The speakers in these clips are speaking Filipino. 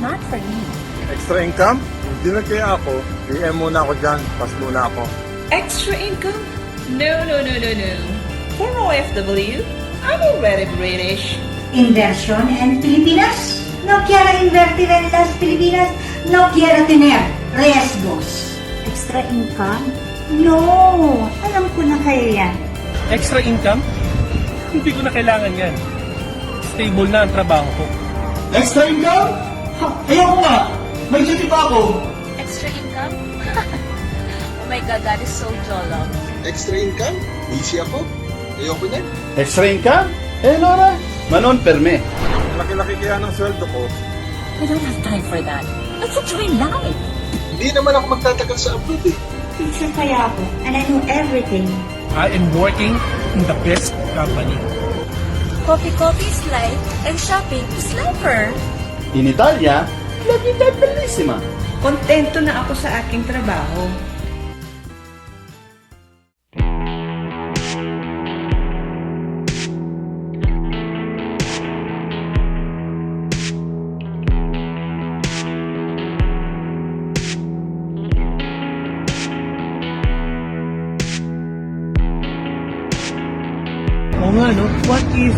Not for me. Extra income? Hindi na kaya ako. PM muna ako dyan. Pas muna ako. Extra income? No, no, no, no, no. For OFW, I'm already British. Inversión en Filipinas. No quiero invertir en las Filipinas. No quiero tener riesgos. Extra income? No, alam ko na kayo yan. Extra income? Hindi ko na kailangan yan. Stable na ang trabaho ko. Extra income? Ha, ayoko nga. May duty pa ako. Extra income? oh my god, that is so jollof. Extra income? Busy ako. Ayoko niyan. Extra income? Eh, Nora, manon perme. Laki-laki kaya ng sweldo ko. I don't have time for that. Let's enjoy life. Hindi naman ako magtatagal sa abroad eh. Teacher kaya ako, and I know everything. I am working in the best company. Coffee coffee is life, and shopping is lifer. In Italia, la vita è bellissima. Kontento na ako sa aking trabaho. Oo nga, no? What if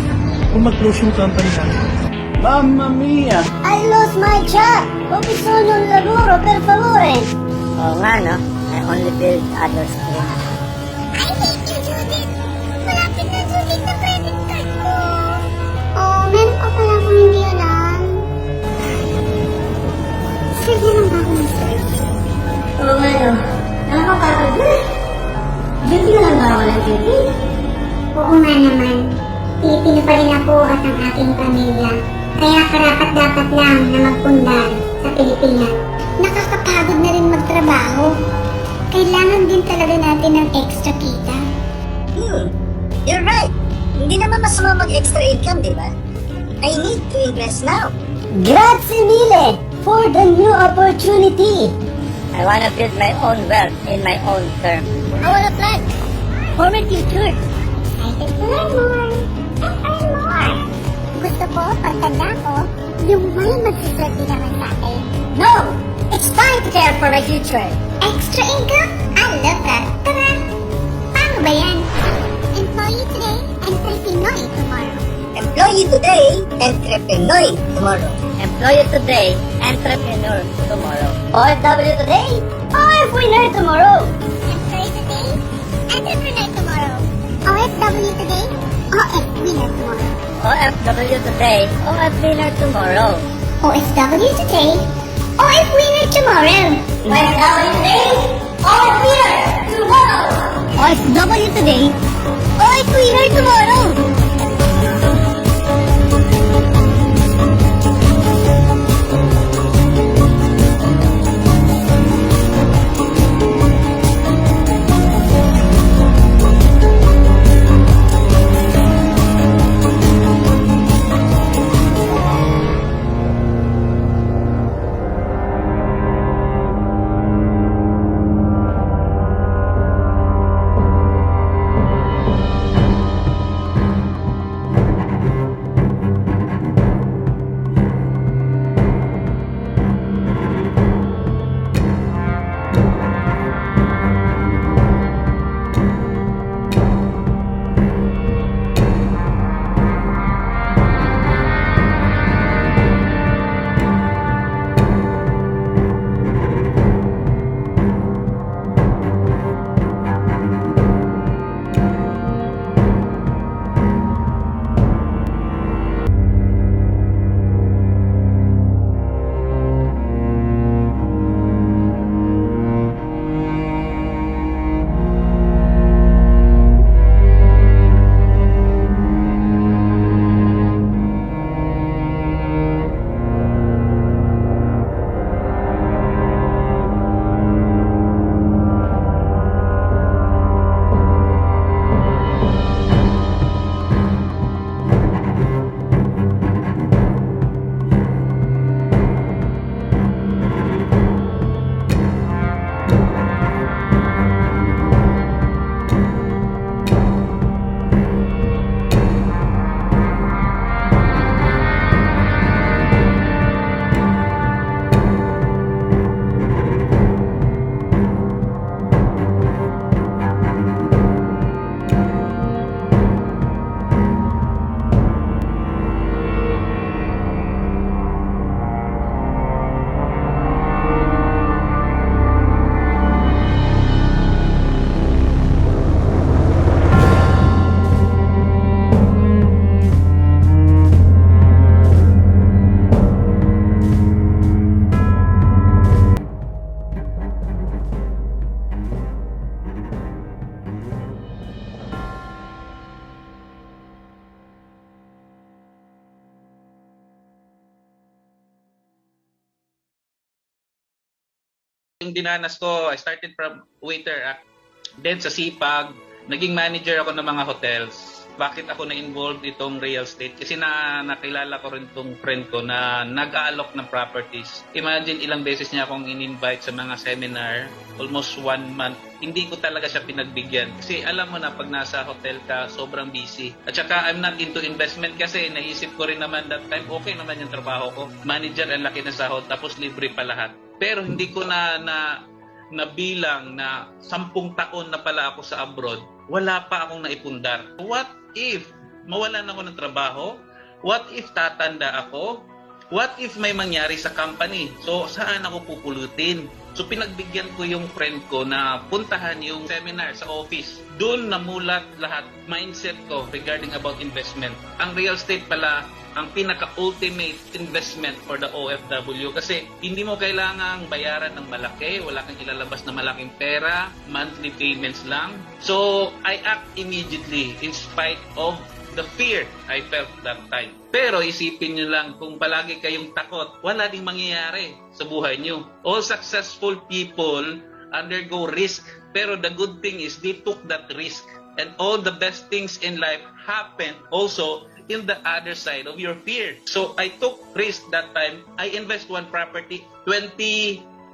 kung mag-close yung company natin? Mamma mia! I lost my job! Ho bisogno di lavoro, per favore! Oo nga, no? I only build others' dreams. I hate you, Judith! Malapit na, Judith, na credit card ko! Oh, meron pa pala akong hindi alam. Sige lang ba akong stress? Oo nga, no? Nakakapagod na. Duty na lang ba ako ng duty? Oo nga naman. Pilipino pa rin ako at ang aking pamilya. Kaya karapat dapat lang na magpundar sa Pilipinas. Nakakapagod na rin magtrabaho. Kailangan din talaga natin ng extra kita. Hmm, you're right. Hindi naman masama mag-extra income, di ba? I need to invest now. Grazie mille for the new opportunity. I wanna build my own wealth in my own term. I wanna plan for my future. Excited to learn more and earn more. Gusto ko, pagtanda ko, yung may magsiswerte naman sa akin. No! It's time to care for my future. Extra income? I love that. Tara! Paano ba yan? Employee today, entrepreneur tomorrow. Employee today, entrepreneur tomorrow. Employee today, entrepreneur tomorrow. OFW today, winner tomorrow. Employee today, entrepreneur tomorrow. OFW today, OFW tomorrow. OFW today, OFW tomorrow. OFW today, O F winner tomorrow. OFW today, O F winner tomorrow. OFW today, O F winner tomorrow. Yung dinanas ko, I started from waiter. ah. Then sa sipag, naging manager ako ng mga hotels. Bakit ako na-involved itong real estate? Kasi na nakilala ko rin tong friend ko na nag-aalok ng properties. Imagine ilang beses niya akong in-invite sa mga seminar. Almost one month. Hindi ko talaga siya pinagbigyan. Kasi alam mo na pag nasa hotel ka, sobrang busy. At saka I'm not into investment kasi naisip ko rin naman that time, okay naman yung trabaho ko. Manager ang laki na sahod, tapos libre pa lahat. Pero hindi ko na, na nabilang na sampung taon na pala ako sa abroad, wala pa akong naipundar. What if mawalan ako ng trabaho? What if tatanda ako? What if may mangyari sa company? So, saan ako pupulutin? So, pinagbigyan ko yung friend ko na puntahan yung seminar sa office. Doon namulat lahat mindset ko regarding about investment. Ang real estate pala, ang pinaka-ultimate investment for the OFW kasi hindi mo kailangang bayaran ng malaki, wala kang ilalabas na malaking pera, monthly payments lang. So, I act immediately in spite of the fear I felt that time. Pero isipin nyo lang, kung palagi kayong takot, wala ding mangyayari sa buhay nyo. All successful people undergo risk. Pero the good thing is they took that risk. And all the best things in life happen also in the other side of your fear. So I took risk that time. I invest one property.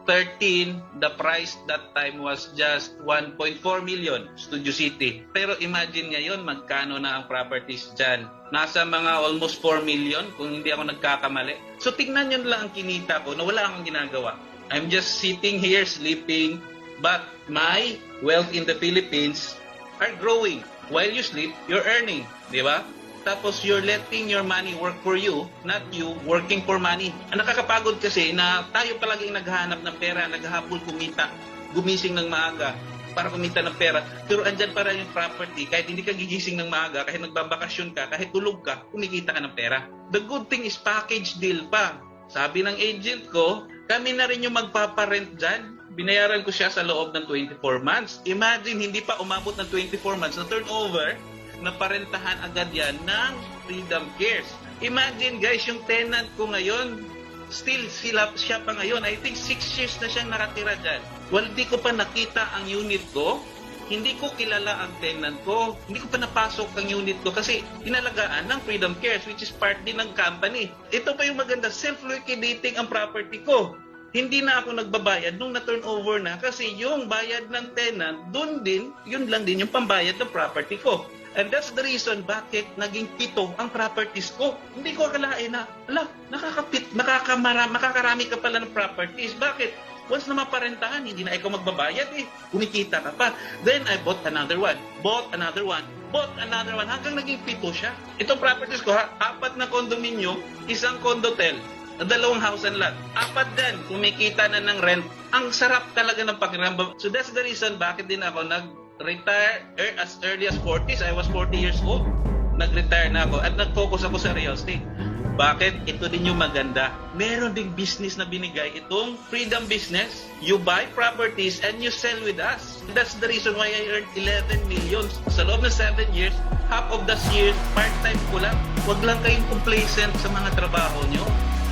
2013, the price that time was just 1.4 million, Studio City. Pero imagine ngayon magkano na ang properties dyan. Nasa mga almost 4 million kung hindi ako nagkakamali. So tignan nyo lang ang kinita ko na wala akong ginagawa. I'm just sitting here sleeping but my wealth in the Philippines are growing. While you sleep, you're earning. Di ba? Tapos you're letting your money work for you, not you working for money. Ang nakakapagod kasi na tayo palaging naghahanap ng pera, naghahapon kumita, gumising ng maaga para kumita ng pera. Pero andyan para yung property, kahit hindi ka gigising ng maaga, kahit nagbabakasyon ka, kahit tulog ka, kumikita ka ng pera. The good thing is package deal pa. Sabi ng agent ko, kami na rin yung magpaparent dyan. Binayaran ko siya sa loob ng 24 months. Imagine, hindi pa umabot ng 24 months na turnover, na parentahan agad yan ng Freedom Cares. Imagine guys, yung tenant ko ngayon, still sila, siya pa ngayon, I think 6 years na siyang nakatira dyan. Well, di ko pa nakita ang unit ko, hindi ko kilala ang tenant ko, hindi ko pa napasok ang unit ko kasi inalagaan ng Freedom Cares which is part din ng company. Ito pa yung maganda, self-liquidating ang property ko. Hindi na ako nagbabayad nung na-turnover na kasi yung bayad ng tenant, dun din, yun lang din yung pambayad ng property ko. And that's the reason bakit naging pito ang properties ko. Hindi ko akalain na, ala, nakakapit, makakamara, makakarami ka pala ng properties. Bakit? Once na maparentahan, hindi na ikaw magbabayad eh. Kumikita ka pa. Then I bought another one. Bought another one. Bought another one. Hanggang naging pito siya. Itong properties ko, ha, apat na condominium, isang condotel, dalawang house and lot. Apat din, kumikita na ng rent. Ang sarap talaga ng pakiramdam. So that's the reason bakit din ako nag-retire er, as early as 40s. I was 40 years old. Nag-retire na ako at nag-focus ako sa real estate. Bakit? Ito din yung maganda. Meron ding business na binigay itong freedom business. You buy properties and you sell with us. That's the reason why I earned 11 million. Sa loob ng 7 years, half of the year, part-time ko lang. Huwag lang kayong complacent sa mga trabaho nyo.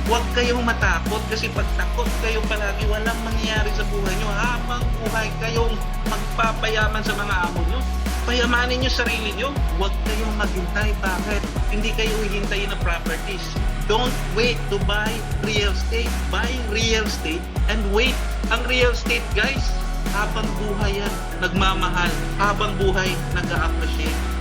Huwag kayong matakot kasi pag takot kayo palagi, walang mangyayari sa buhay nyo. Habang buhay kayong magpapayaman sa mga amo nyo. Payamanin nyo sarili nyo. Huwag kayong maghintay. Bakit? Hindi kayo hihintayin ng properties. Don't wait to buy real estate. Buy real estate and wait. Ang real estate, guys, habang buhay yan, nagmamahal. Habang buhay, nag-a-appreciate.